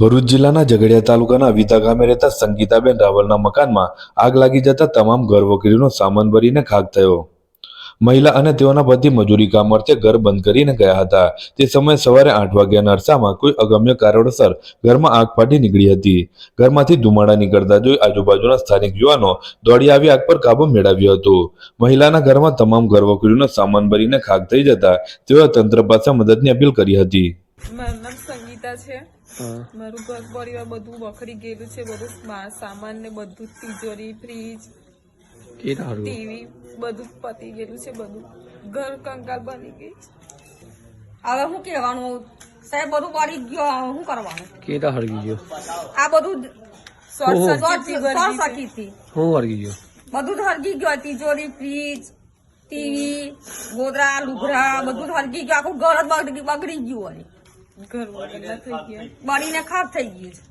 ભરૂચ જિલ્લાના ઝઘડિયા તાલુકાના વિતા ગામે રહેતા સંગીતાબેન રાવલના મકાનમાં આગ લાગી જતા તમામ ઘર વકરીનો સામાન ભરીને ખાક થયો. મહિલા અને તેઓના પતિ મજૂરી કામ અર્થે ઘર બંધ કરીને ગયા હતા. તે સમયે સવારે આઠ વાગ્યાના અરસામાં કોઈ અગમ્ય કારણોસર ઘરમાં આગ ફાટી નીકળી હતી. ઘરમાંથી ધુમાડા નીકળતા જોઈ આજુબાજુના સ્થાનિક યુવાનો દોડી આવી આગ પર કાબુ મેળવ્યો હતો. મહિલાના ઘરમાં તમામ ઘર વકરીનો સામાન ભરીને ખાક થઈ જતા તેઓએ તંત્ર પાસે મદદની અપીલ કરી હતી. મારું નામ સંગીતા છે. મારું ઘર પરિવાર બધું વખરી ગયેલું છે બધું સામાન ને બધું તિજોરી ફ્રીજ ટીવી બધું જ પતી ગયેલું છે બધું. ઘર કંકાલ બની ગઈ છે. હવે શું કહેવાનું? સાહેબ બધું પડી ગયો શું કરવાનું? કે હળગી ગયો. આ બધું હું હળગી ગયો. બધું હળગી ગયો તિજોરી ફ્રીજ ટીવી ગોદરા લુગરા બધું જ ગયો. આખું ઘર બગડી ગયું હોય. ઘર ના થઈ ગયા બળીને ખાપ થઈ ગયું છે.